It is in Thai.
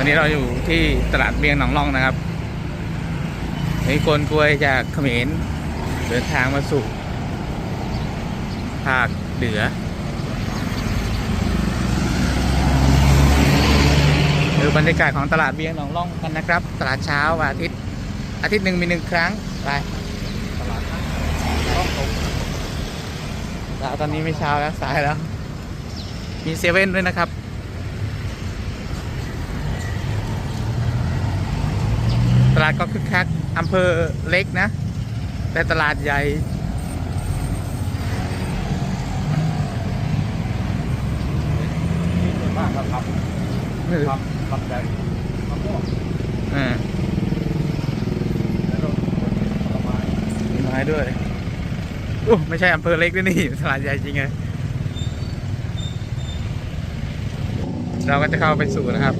วันนี้เราอยู่ที่ตลาดเบียงหนองล่องนะครับมีคนกล้วยจากเขมรเดินทางมาสู่ภาคเหนือดูบรรยากาศของตลาดเบียงหนองล่องกันนะครับ ตลาดเช้าวันอาทิตย์ อาทิตย์หนึ่งมีหนึ่งครั้งไปตลาดตล้วตอนนี้ไม่เช้าแล้วสายแล้ว มีเซเว่นด้วยนะครับ ลาดก็คึกคักอำเภอเล็กนะ แต่ตลาดใหญ่ส่วนมากครับครับครับครับใหญ่มะม่วงอ่าแล้วก็ผลไม้มีไม้ด้วยโอ้ไม่ใช่อำเภอเล็กด้วยนี่ตลาดใหญ่จริงไงเราก็จะเข้าไปสู่นะครับ